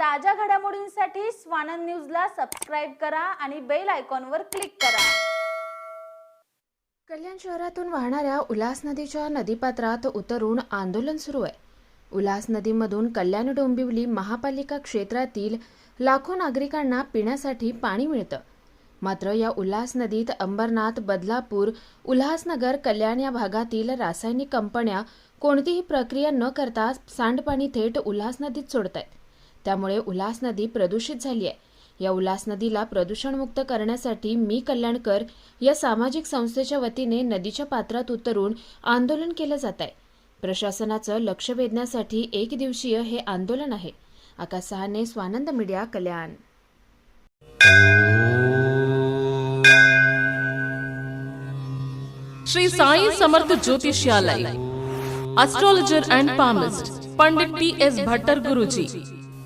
ताज्या घडामोडींसाठी स्वानंद न्यूजला सबस्क्राईब करा आणि बेल आयकॉनवर क्लिक करा. कल्याण शहरातून वाहणाऱ्या उल्हास नदीच्या नदीपात्रात उतरून आंदोलन सुरू आहे. उल्हास नदीमधून कल्याण डोंबिवली महापालिका क्षेत्रातील लाखो नागरिकांना पिण्यासाठी पाणी मिळतं. मात्र या उल्हास नदीत अंबरनाथ बदलापूर उल्हासनगर कल्याण या भागातील रासायनिक कंपन्या कोणतीही प्रक्रिया न करता सांडपाणी थेट उल्हास नदीत सोडत आहेत त्यामुळे उल्हास नदी प्रदूषित झाली आहे या उल्हास नदीला प्रदूषणमुक्त करण्यासाठी मी कल्याणकर या सामाजिक संस्थेच्या वतीने नदीच्या पात्रात उतरून आंदोलन केलं जात आहे प्रशासनाचं लक्ष वेधण्यासाठी एक दिवसीय हे आंदोलन आहे. आकाश सहाने Swanand media Kalyan. Shri Sai Samarth ज्योतिषालय. Astrologer palmist pandit T S Bhattar guruji